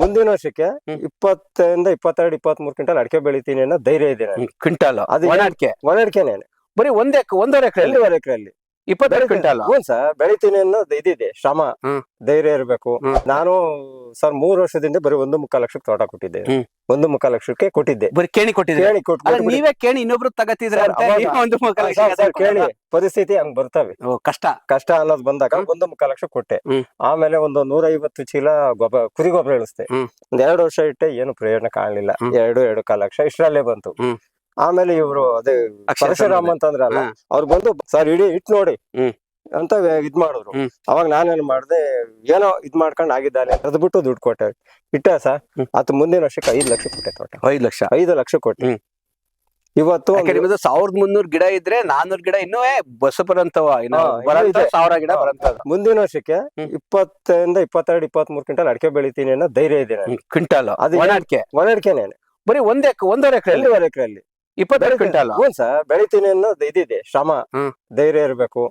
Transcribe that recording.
ಮುಂದಿನ ವರ್ಷಕ್ಕೆ. ಇಪ್ಪತ್ತರಿಂದ ಇಪ್ಪತ್ತೆರಡು ಇಪ್ಪತ್ತ್ ಮೂರು ಕ್ವಿಂಟಲ್ ಅಡಿಕೆ ಬೆಳಿತೀನಿ ಅನ್ನೋ ಧೈರ್ಯ ಇದೆ ಕ್ವಿಂಟಲ್. ಅದು ಒಣ ಅಡಿಕೆ. ಒಣ ಅಡಿಕೆನೆ. ಬರೀ ಒಂದ್ ಎಕ್ ಒಂದೂವರೆ ಎಕರೆ ಎರಡೂವರೆ ಎಕರೆಯಲ್ಲಿ. ಇಪ್ಪತ್ತೆರಡು ಕ್ವಿಂಟಾಲ್ ಹ್ಞೂ ಸರ್ ಬೆಳಿತೀನಿ ಅನ್ನೋದು ಇದಿದೆ ಶ್ರಮ ಹ್ಮ್. ಧೈರ್ಯ ಇರಬೇಕು ಹ್ಮ್. ನಾನು ಸರ್ ಮೂರು ವರ್ಷದಿಂದ ಬರೀ ಒಂದು ಮುಕ್ಕಾಲು ಲಕ್ಷಕ್ಕೆ ತೋಟ ಕೊಟ್ಟಿದ್ದೆ ಹ್ಮ್. ಒಂದು ಮುಖ ಲಕ್ಷಕ್ಕೆ ಕೊಟ್ಟಿದ್ದೆ ಬರೀ ಕೇಣಿ ಕೊಟ್ಟಿದ್ರೆ ಕೇಳಿ ಅಲ್ಲ ನೀವೇ ಕೇಣಿ ಇನ್ನೊಬ್ರು ತಗತಿದ್ರೆ ಸರ್, ಅಂತ ಅವಾಗ- ನೀವು ಒಂದು ಮುಕ್ಕಾಲು ಲಕ್ಷ ಸರ್, ಸರ್, ಕೇಳಿ ಪರಿಸ್ಥಿತಿ ಹಂಗ್ ಬರ್ತವೆ ಓ, ಕಷ್ಟ ಕಷ್ಟ ಅನ್ನೋದು ಬಂದಾಗ ಹ್ಮ್. ಒಂದು ಮುಖ ಲಕ್ಷ ಕೊಟ್ಟೆ ಹ್ಮ್. ಆಮೇಲೆ ಒಂದು ನೂರೈವತ್ತು ಚೀಲ ಗೊಬ್ಬರ ಕುರಿ ಗೊಬ್ಬರ ಇಳಿಸ್ತೆ ಹ್ಮ್. ಒಂದ್ ಎರಡು ವರ್ಷ ಇಟ್ಟೆ ಏನು ಪ್ರಯೋಜನ ಕಾಣಲಿಲ್ಲ ಹ್ಮ್. ಎರಡು ಎರಡು ಕಾಲ ಲಕ್ಷ ಇಷ್ಟರಲ್ಲೇ ಬಂತು ಹ್ಮ್. ಆಮೇಲೆ ಇವ್ರು ಅದೇ ಪರಶುರಾಮ್ ಅಂತಂದ್ರ ಅಂತಂದ್ರಲ್ಲ. ಅವ್ರು ಬಂದು ಸರ್ ಇಡೀ ಇಟ್ ನೋಡಿ. ಅಂತ ಇದ್ ಮಾಡಿದ್ರು. ಅವಾಗ ನಾನೇನ್ ಮಾಡ್ದೆ ಏನೋ ಇದ್ ಮಾಡ್ಕೊಂಡ್ ಆಗಿದ್ದಾನೆ. ಅದ್ ಬಿಟ್ಟು ದುಡ್ಡು ಕೊಟ್ಟೆ. ಇಟ್ಟ ಸರ್. ಅತ್ ಮುಂದಿನ ವರ್ಷಕ್ಕೆ ಐದ್ ಲಕ್ಷ ಕೊಟ್ಟೆ ತೋಟ. ಐದ್ ಲಕ್ಷ? ಐದು ಲಕ್ಷ ಕೊಟ್ಟೆ. ಇವತ್ತು ನಿಮ್ಮದು ಸಾವಿರದ ಮುನ್ನೂರು ಗಿಡ ಇದ್ರೆ ನಾನೂರು ಗಿಡ ಇನ್ನೂ ಬಸಪರಂತವ. ಸಾವಿರ ಗಿಡ ಬರಂತ ಮುಂದಿನ ವರ್ಷಕ್ಕೆ. ಇಪ್ಪತ್ತರಿಂದ ಇಪ್ಪತ್ತೆರಡು ಇಪ್ಪತ್ತ್ ಮೂರು ಕ್ವಿಂಟಲ್ ಅಡಿಕೆ ಬೆಳಿತೀನಿ ಅನ್ನೋ ಧೈರ್ಯ ಇದೆ ಕ್ವಿಂಟಲ್. ಅದು ಒಣ ಅಡಿಕೆ. ಒಣ ಅಡಿಕೆನೆ. ಬರೀ ಒಂದ್ ಎಕ್ ಒಂದೂವರೆ ಎಕರೆ ಎರಡೂವರೆ ಎಕರೆಯಲ್ಲಿ. ಇಪ್ಪತ್ತೆರಡು ಕ್ವಿಂಟಾಲ್. ಹ್ಞೂ ಸರ್ ಬೆಳಿತೀನಿ ಅನ್ನೋದು ಇದಿದೆ. ಶ್ರಮ ಧೈರ್ಯ ಇರಬೇಕು.